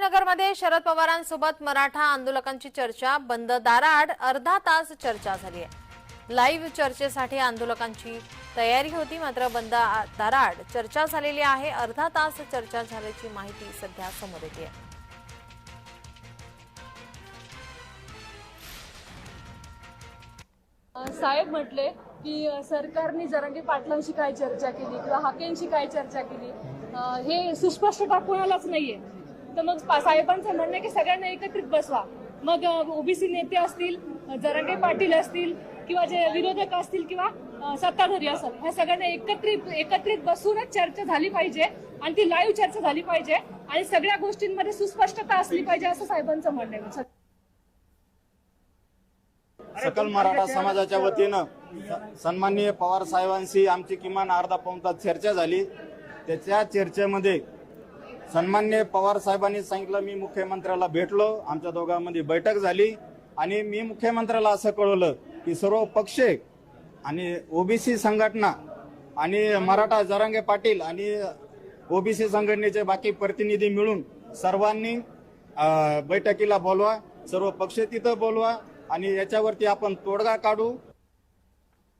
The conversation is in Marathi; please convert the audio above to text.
संभाजीनगरमध्ये शरद पवारांसोबत मराठा आंदोलकांची चर्चा बंद दाराआड अर्धा तास चर्चा झाली आहे लाईव्ह चर्चेसाठी आंदोलकांची तयारी होती मात्र बंद दाराआड चर्चा झालेली आहे अर्धा तास चर्चा झाल्याची माहिती सध्या समोर येते आहे साहेब म्हटले की सरकारने जरांगे पाटलांशी काय चर्चा केली किंवा हाकेंशी काय चर्चा केली? हे सुस्पष्टता कोणालाच नाहीये? तर मग साहेबांचं म्हणणं आहे की सगळ्यांना एकत्रित बसवा. मग ओबीसी नेते असतील अ, जरांगे पाटील असतील किंवा जे विरोधक असतील किंवा सत्ताधारी असेल ह्या सगळ्यांना एकत्रित एकत्रित बसूनच चर्चा झाली पाहिजे आणि ती लाईव्ह चर्चा झाली पाहिजे आणि सगळ्या गोष्टींमध्ये सुस्पष्टता असली पाहिजे असं साहेबांचं म्हणणं आहे. सकल मराठा समाजाच्या वतीनं सन्माननीय पवार साहेबांशी आमची किमान अर्धा पाऊन तास चर्चा झाली. त्याच्या चर्चेमध्ये सन्मान्य पवार साहेबांनी सांगितलं मी मुख्यमंत्र्याला भेटलो आमच्या दोघांमध्ये बैठक झाली. आणि मी मुख्यमंत्र्याला असं कळवलं की सर्व पक्ष आणि ओबीसी संघटना आणि मराठा जरांगे पाटील आणि ओबीसी संघटनेचे बाकी प्रतिनिधी मिळून सर्वांनी बैठकीला बोलवा सर्व पक्ष तिथं बोलवा आणि याच्यावरती आपण तोडगा काढू.